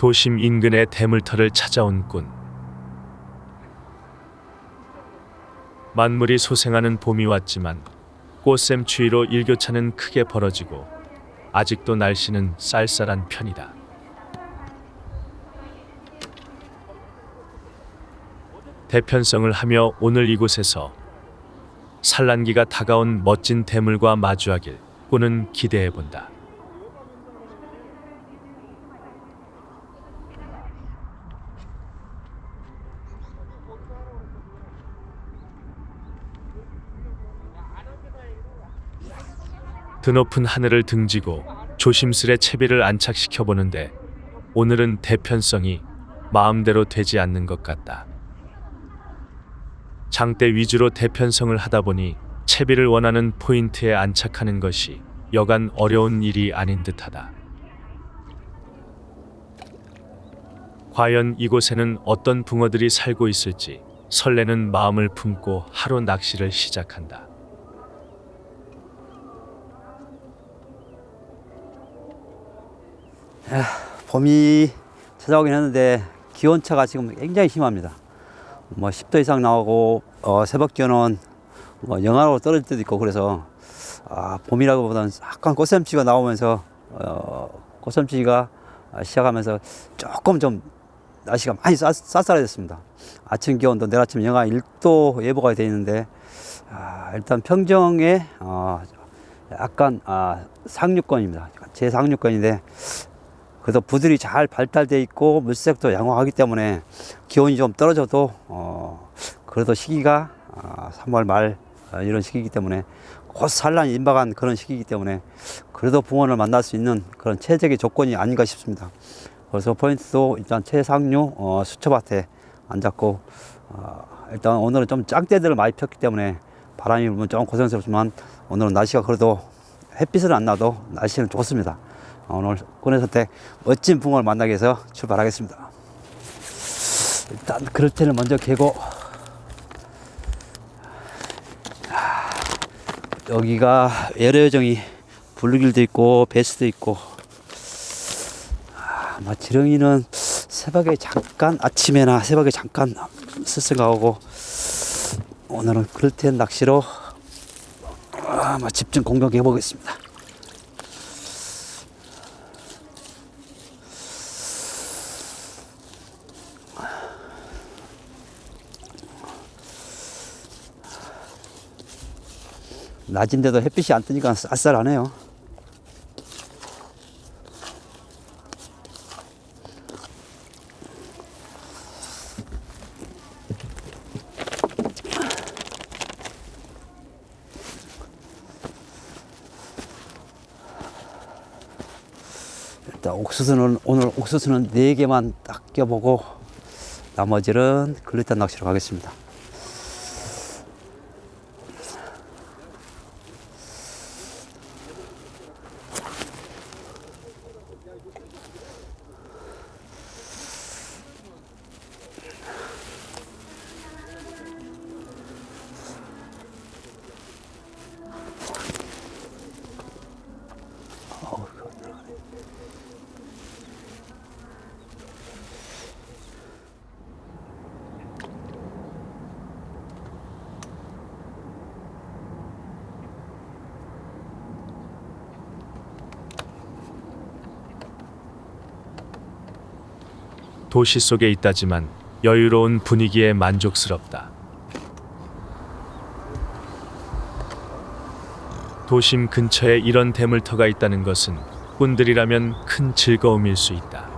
도심 인근의 대물터를 찾아온 꾼. 만물이 소생하는 봄이 왔지만 꽃샘 추위로 일교차는 크게 벌어지고 아직도 날씨는 쌀쌀한 편이다. 대편성을 하며 오늘 이곳에서 산란기가 다가온 멋진 대물과 마주하길 꾼은 기대해 본다. 드높은 하늘을 등지고 조심스레 채비를 안착시켜 보는데 오늘은 대편성이 마음대로 되지 않는 것 같다. 장대 위주로 대편성을 하다 보니 채비를 원하는 포인트에 안착하는 것이 여간 어려운 일이 아닌 듯하다. 과연 이곳에는 어떤 붕어들이 살고 있을지 설레는 마음을 품고 하루 낚시를 시작한다. 봄이 찾아오긴 했는데 기온차가 지금 굉장히 심합니다. 뭐 10도 이상 나오고 어, 새벽 기온은 뭐 영하로 떨어질 때도 있고 그래서 아, 봄이라고 보다는 약간 꽃샘추위가 나오면서 어, 꽃샘추위가 시작하면서 조금 좀 날씨가 많이 쌀, 쌀쌀해졌습니다. 아침 기온도 내일 아침 영하 1도 예보가 되어 있는데 아, 일단 평정에 어, 약간 아, 상류권입니다. 제 상류권인데 그래도 부들이 잘 발달돼 있고 물색도 양호하기 때문에 기온이 좀 떨어져도 어 그래도 시기가 아, 3월 말 아, 이런 시기이기 때문에 곧 산란이 임박한 그런 시기이기 때문에 그래도 붕어를 만날 수 있는 그런 최적의 조건이 아닌가 싶습니다. 그래서 포인트도 일단 최상류 어, 수초밭에 앉았고 어, 일단 오늘은 좀 짱대들을 많이 폈기 때문에 바람이 불면 좀 고생스럽지만 오늘은 날씨가 그래도 햇빛은 안 나도 날씨는 좋습니다. 어, 오늘 군의 선택 멋진 붕어를 만나기 위해서 출발하겠습니다. 일단 그릇대를 먼저 개고 아, 여기가 여정이 블루길도 있고 베스도 있고 아, 아마 지렁이는 새벽에 잠깐 아침에나 새벽에 잠깐 쓸 생각하고 오늘은 그릇대 낚시로 아마 집중 공격해 보겠습니다. 낮인데도 햇빛이 안 뜨니까 쌀쌀하네요. 일단 옥수수는 오늘 옥수수는 네 개만 딱 껴보고 나머지는 글루텐 낚시로 가겠습니다. 도시 속에 있다지만 여유로운 분위기에 만족스럽다. 도심 근처에 이런 대물터가 있다는 것은 꾼들이라면 큰 즐거움일 수 있다.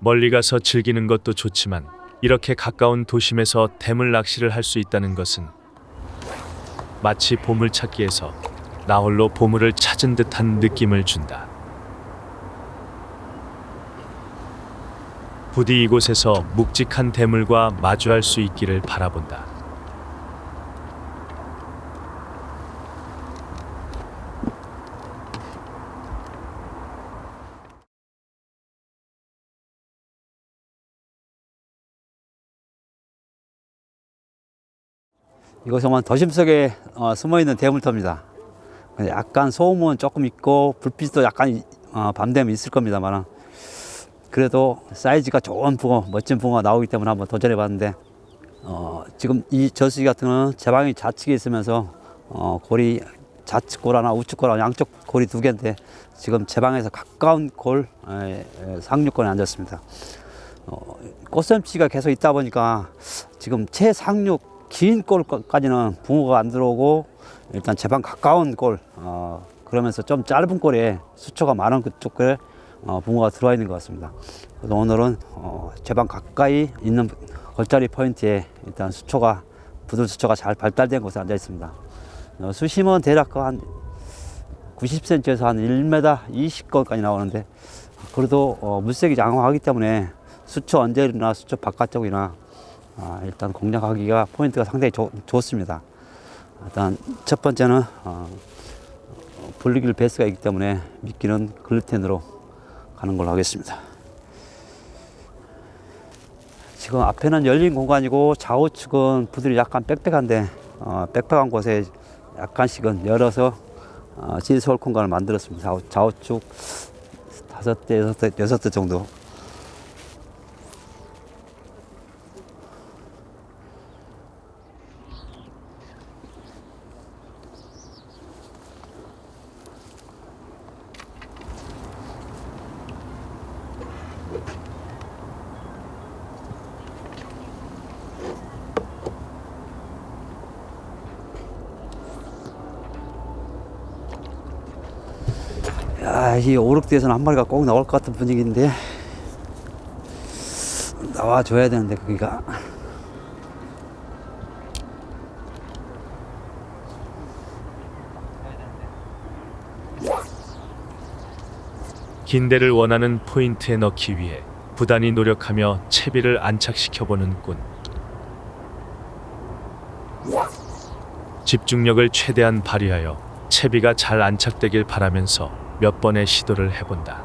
멀리 가서 즐기는 것도 좋지만 이렇게 가까운 도심에서 대물 낚시를 할 수 있다는 것은 마치 보물 찾기에서 나홀로 보물을 찾은 듯한 느낌을 준다. 부디 이곳에서 묵직한 대물과 마주할 수 있기를 바라본다. 이곳은 도심 속에 어, 숨어 있는 대물터입니다. 약간 소음은 조금 있고 불빛도 약간 어, 밤 되면 있을 겁니다만 그래도 사이즈가 좋은 붕어, 멋진 붕어가 나오기 때문에 한번 도전해 봤는데 어, 지금 이 저수지 같은 경우는 제방이 좌측에 있으면서 어, 골이 좌측 골 하나 우측 골 하나 양쪽 골이 두 개인데 지금 제방에서 가까운 골 에, 에, 상류권에 앉았습니다. 어, 꽃샘치가 계속 있다 보니까 지금 최상륙 긴 골까지는 붕어가 안 들어오고 일단 제방 가까운 골 어, 그러면서 좀 짧은 골에 수초가 많은 그쪽에 어, 붕어가 들어와 있는 것 같습니다. 그래서 오늘은 어, 제 방 가까이 있는 걸자리 포인트에 일단 수초가 부들 수초가 잘 발달된 곳에 앉아 있습니다. 어, 수심은 대략 한 90cm에서 한 1m 20건까지 나오는데 그래도 어, 물색이 양호하기 때문에 수초 언저리나 수초 바깥쪽이나 아, 일단 공략하기가 포인트가 상당히 좋, 좋습니다. 일단 첫 번째는 어, 분리길 베이스가 있기 때문에 미끼는 글루텐으로 가는 걸로 하겠습니다. 지금 앞에는 열린 공간이고 좌우측은 부들이 약간 빽빽한데 어, 빽빽한 곳에 약간씩은 열어서 어, 진솔 공간을 만들었습니다. 좌우, 좌우측 다섯 대, 여섯 대, 여섯 대 정도. 야, 이 오륙대에서는 한 마리가 꼭 나올 것 같은 분위기인데 나와줘야 되는데 거기가 긴 대를 원하는 포인트에 넣기 위해 부단히 노력하며 채비를 안착시켜 보는 꾼. 집중력을 최대한 발휘하여 채비가 잘 안착되길 바라면서 몇 번의 시도를 해본다.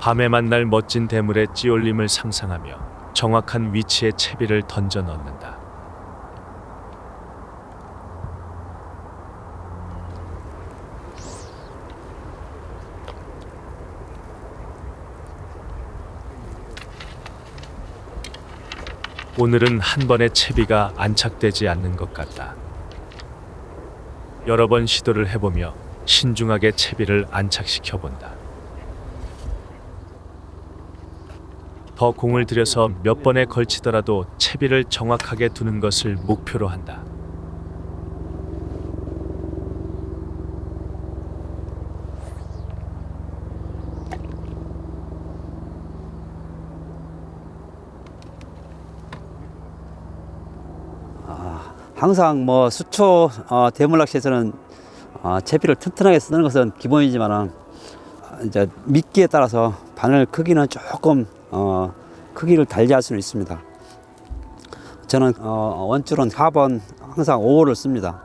밤에 만날 멋진 대물의 찌올림을 상상하며 정확한 위치에 채비를 던져 넣는다. 오늘은 한 번의 채비가 안착되지 않는 것 같다. 여러 번 시도를 해보며 신중하게 채비를 안착시켜 본다. 더 공을 들여서 몇 번에 걸치더라도 채비를 정확하게 두는 것을 목표로 한다. 항상 뭐 수초 어, 대물낚시에서는 어, 채비를 튼튼하게 쓰는 것은 기본이지만은 어, 이제 미끼에 따라서 바늘 크기는 조금 어, 크기를 달리할 수는 있습니다. 저는 어, 원줄은 4번 항상 5호를 씁니다.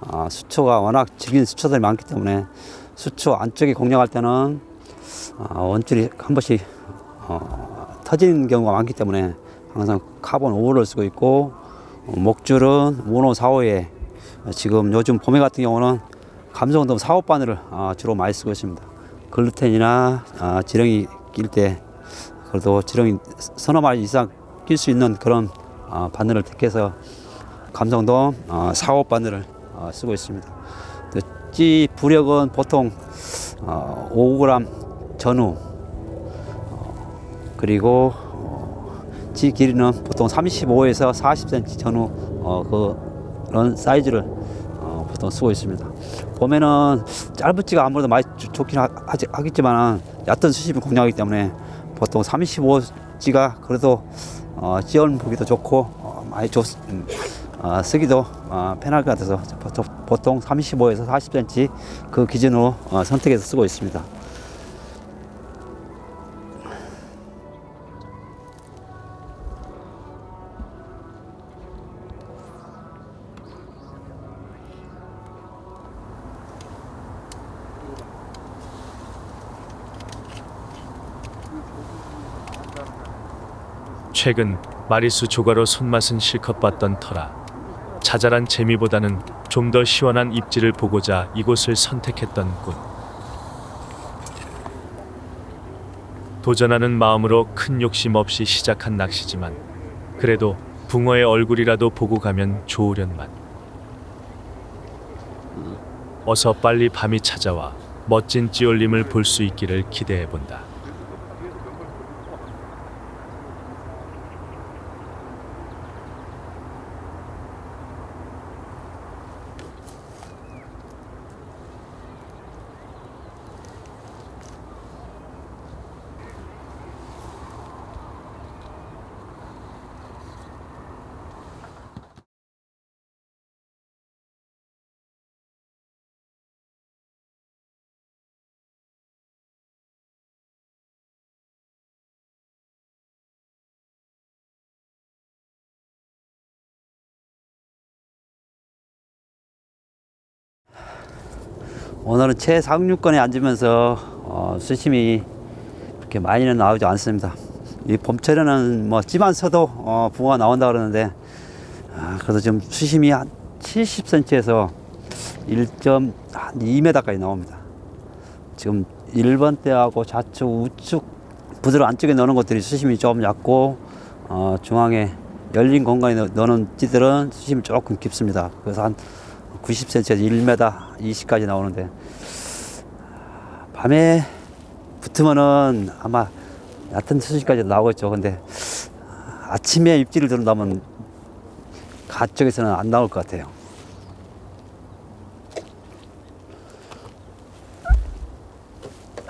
어, 수초가 워낙 질긴 수초들이 많기 때문에 수초 안쪽에 공략할 때는 어, 원줄이 한 번씩 어, 터지는 경우가 많기 때문에 항상 카본 5호를 쓰고 있고 어, 목줄은 모노 4호에 지금 요즘 봄에 같은 경우는 감성돔 4호 바늘을 어, 주로 많이 쓰고 있습니다. 글루텐이나 어, 지렁이 낄 때 그래도 지렁이 서너 마리 이상 낄 수 있는 그런 어, 바늘을 택해서 감성돔 어, 4호 바늘을 어, 쓰고 있습니다. 그찌 부력은 보통 어, 5g 전후 어, 그리고 지 길이는 보통 35에서 40cm 전후 어, 그런 사이즈를 어, 보통 쓰고 있습니다. 봄에는 짧은 찌가 아무래도 많이 좋- 좋긴 하, 하지, 하겠지만 얕은 수심을 공략하기 때문에 보통 35찌가 그래도 어, 찌얼 보기도 좋고 어, 많이 좋, 음, 어, 쓰기도 어, 편할 것 같아서 보통 35에서 40cm 그 기준으로 어, 선택해서 쓰고 있습니다. 최근 마리수 조가로 손맛은 실컷 봤던 터라 자잘한 재미보다는 좀 더 시원한 입질을 보고자 이곳을 선택했던 꾼. 도전하는 마음으로 큰 욕심 없이 시작한 낚시지만 그래도 붕어의 얼굴이라도 보고 가면 좋으련만. 어서 빨리 밤이 찾아와 멋진 찌올림을 볼 수 있기를 기대해 본다. 오늘은 최상류권에 앉으면서 어, 수심이 그렇게 많이는 나오지 않습니다. 이 봄철에는 뭐 찌만서도 어, 붕어가 나온다 그러는데 아, 그래도 지금 수심이 한 70cm에서 1.2m까지 나옵니다. 지금 1번 대하고 좌측 우측 부드러 안쪽에 넣는 것들이 수심이 좀 얕고 어, 중앙에 열린 공간에 넣- 넣는 찌들은 수심이 조금 깊습니다. 그래서 한 90cm에서 1m 20까지 나오는데 밤에 붙으면은 아마 얕은 수심까지 나오겠죠. 근데 아침에 입질을 들은다면 가 쪽에서는 안 나올 것 같아요.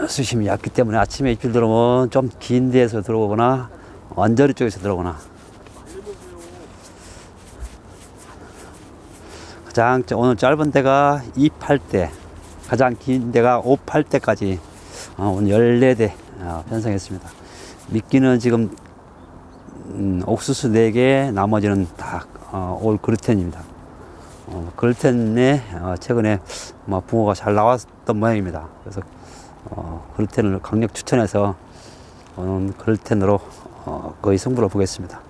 수심이 얕기 때문에 아침에 입질 들어오면 좀 긴 데에서 들어오거나 언저리 쪽에서 들어오거나 가장 짜- 오늘 짧은 데가 28대 가장 긴 데가 58대까지 어, 오늘 14대 어, 편성했습니다. 미끼는 지금 음, 옥수수 4개 나머지는 다 어, 올 그루텐입니다. 어, 그루텐에 어, 최근에 뭐 붕어가 잘 나왔던 모양입니다. 그래서 어, 그루텐을 강력 추천해서 오늘 그루텐으로 어, 거의 승부를 보겠습니다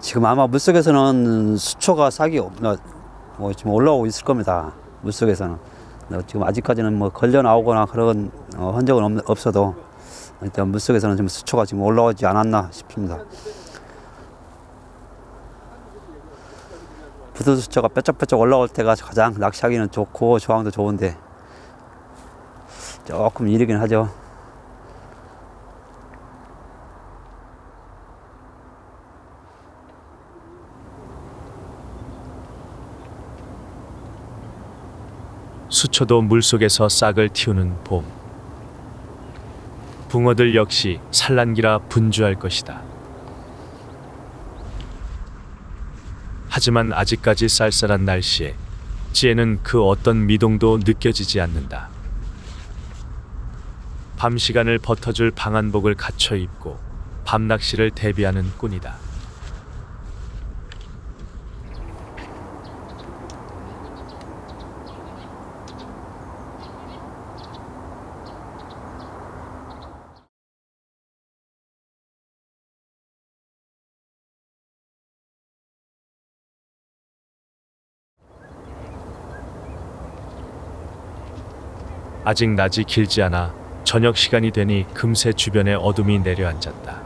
지금 아마 물속에서는 수초가 싹이 없, 어, 뭐 지금 올라오고 있을 겁니다. 물속에서는 어, 지금 아직까지는 뭐 걸려 나오거나 그런 어, 흔적은 없, 없어도 일단 물속에서는 지금 수초가 지금 올라오지 않았나 싶습니다. 부두 수초가 뾰족뾰족 올라올 때가 가장 낚시하기는 좋고 조항도 좋은데 조금 이르긴 하죠. 수초도 물속에서 싹을 틔우는 봄. 붕어들 역시 산란기라 분주할 것이다. 하지만 아직까지 쌀쌀한 날씨에 찌에는 그 어떤 미동도 느껴지지 않는다. 밤 시간을 버텨줄 방한복을 갖춰 입고 밤 낚시를 대비하는 꾼이다. 아직 낮이 길지 않아 저녁 시간이 되니 금세 주변에 어둠이 내려앉았다.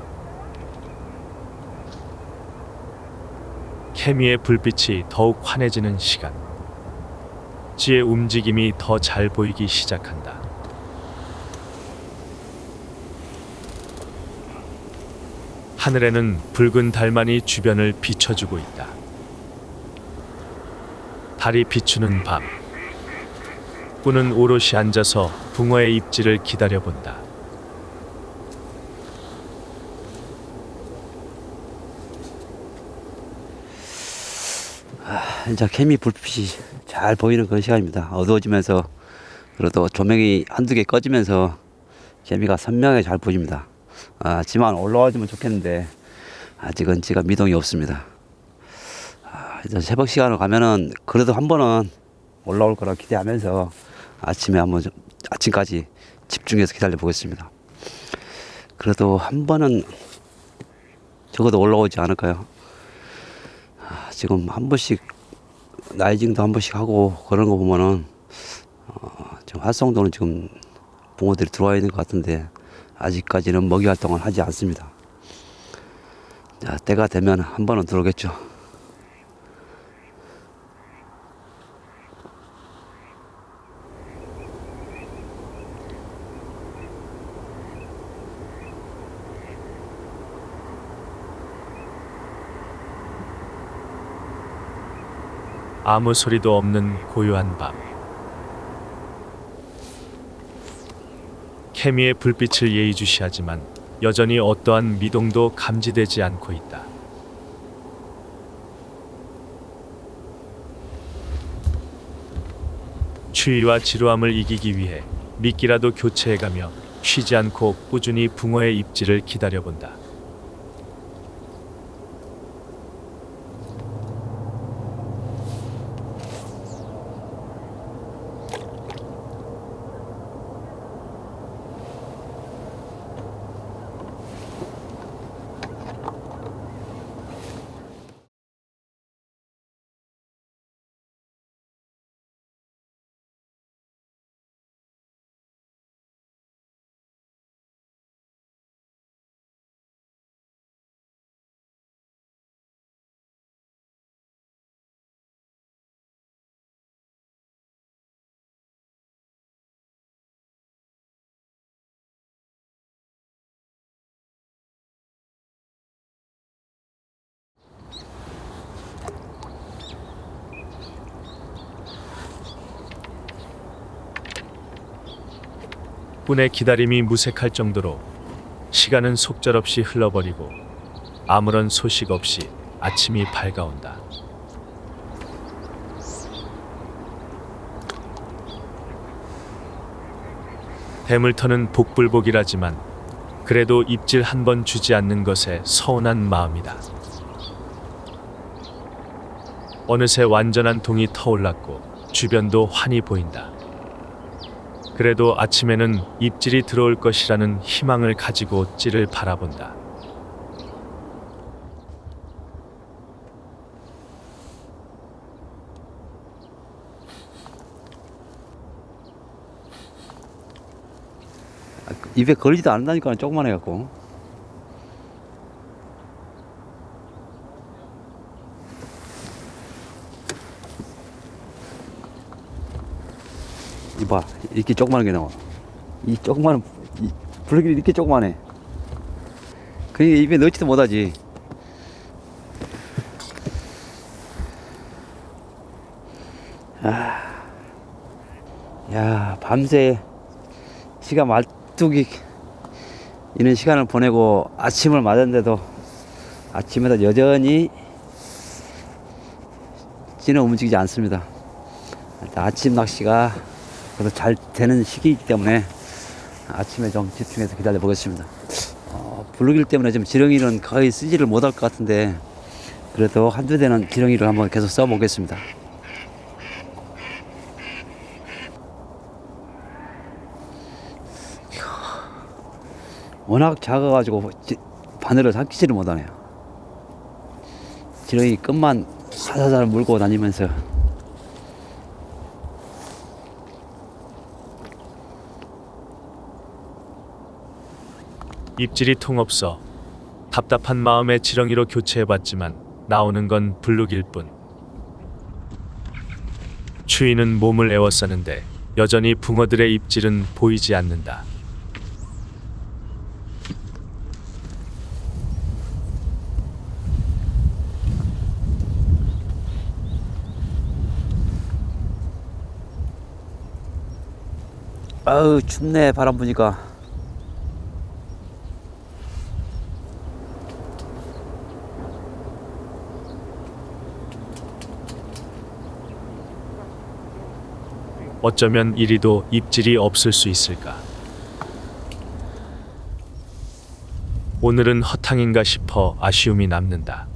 케미의 불빛이 더욱 환해지는 시간. 지의 움직임이 더 잘 보이기 시작한다. 하늘에는 붉은 달만이 주변을 비춰주고 있다. 달이 비추는 밤. 꾼은 오롯이 앉아서 붕어의 입질을 기다려본다. 이제 개미 불빛이 잘 보이는 그런 시간입니다. 어두워지면서 그래도 조명이 한두 개 꺼지면서 개미가 선명하게 잘 보입니다. 아, 지만 올라와주면 좋겠는데 아직은 지가 미동이 없습니다. 아, 이제 새벽 시간으로 가면은 그래도 한 번은 올라올 거라 기대하면서 아침에 한번 좀- 아침까지 집중해서 기다려 보겠습니다. 그래도 한 번은 적어도 올라오지 않을까요? 지금 한 번씩 나이징도 한 번씩 하고 그런 거 보면은 어, 활성도는 지금 붕어들이 들어와 있는 것 같은데 아직까지는 먹이 활동을 하지 않습니다. 자, 때가 되면 한 번은 들어오겠죠. 아무 소리도 없는 고요한 밤. 케미의 불빛을 예의주시하지만 여전히 어떠한 미동도 감지되지 않고 있다. 추위와 지루함을 이기기 위해 미끼라도 교체해가며 쉬지 않고 꾸준히 붕어의 입질을 기다려본다. 꾼의 기다림이 무색할 정도로 시간은 속절없이 흘러버리고 아무런 소식 없이 아침이 밝아온다. 대물터는 복불복이라지만 그래도 입질 한 번 주지 않는 것에 서운한 마음이다. 어느새 완전한 동이 터올랐고 주변도 환히 보인다. 그래도 아침에는 입질이 들어올 것이라는 희망을 가지고 찌를 바라본다. 아, 입에 걸리지도 않는다니까 조그만 해갖고. 이렇게 조그만 게 나와. 이 조그만 이 블루길이 이렇게 조그만해. 그러니까 입에 넣지도 못하지. 아, 야 밤새 시가 말뚝이 이런 시간을 보내고 아침을 맞았는데도 아침에도 여전히 찌는 움직이지 않습니다. 아침 낚시가 그래도 잘 되는 시기이기 때문에 아침에 좀 집중해서 기다려 보겠습니다. 어, 블루길 때문에 좀 지렁이는 거의 쓰지를 못할 것 같은데 그래도 한두 대는 지렁이를 한번 계속 써보겠습니다. 워낙 작아가지고 지- 바늘을 삼키지를 못하네요. 지렁이 끝만 사사살 물고 다니면서 입질이 통없어 답답한 마음에 지렁이로 교체해봤지만 나오는 건 블룩일 뿐. 추위는 몸을 애워싸는데 여전히 붕어들의 입질은 보이지 않는다. 아우 춥네 바람 부니까 어쩌면 이리도 입질이 없을 수 있을까? 오늘은 허탕인가 싶어 아쉬움이 남는다.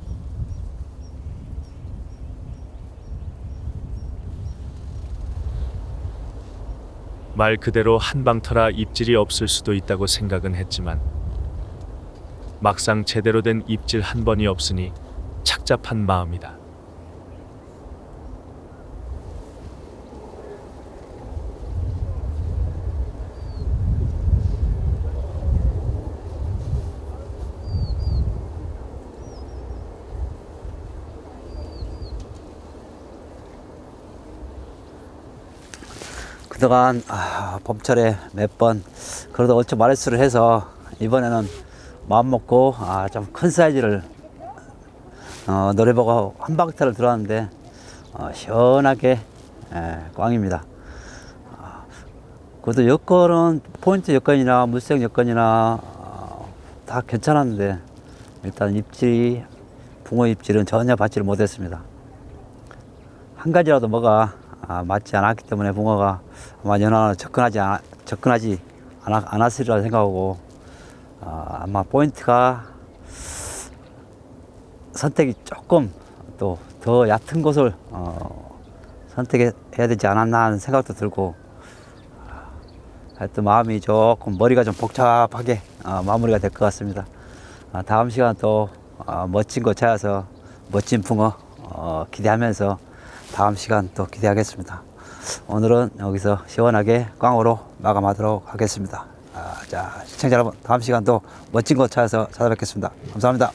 말 그대로 한방터라 입질이 없을 수도 있다고 생각은 했지만 막상 제대로 된 입질 한 번이 없으니 착잡한 마음이다. 그동안 아, 봄철에 몇 번 그래도 어찌 마레스를 해서 이번에는 마음 먹고 아, 좀 큰 사이즈를 어, 노래보고 한 방타를 들어왔는데 어, 시원하게 에, 꽝입니다. 아, 그것도 여건은 포인트 여건이나 물색 여건이나 어, 다 괜찮았는데 일단 입질이 붕어 입질은 전혀 받지를 못했습니다. 한 가지라도 뭐가 아, 맞지 않았기 때문에 붕어가 아마 연하로 접근하지 않, 접근하지 않았, 않았으리라 생각하고 아, 아마 포인트가 선택이 조금 또 더 얕은 곳을 어, 선택해야 되지 않았나 하는 생각도 들고 아, 하여튼 마음이 조금 머리가 좀 복잡하게 어, 마무리가 될 것 같습니다. 아, 다음 시간 또 어, 멋진 곳 찾아서 멋진 붕어 어, 기대하면서 다음 시간 또 기대하겠습니다. 오늘은 여기서 시원하게 꽝으로 마감하도록 하겠습니다. 아, 자 시청자 여러분 다음 시간 또 멋진 곳 찾아서 찾아뵙겠습니다. 감사합니다.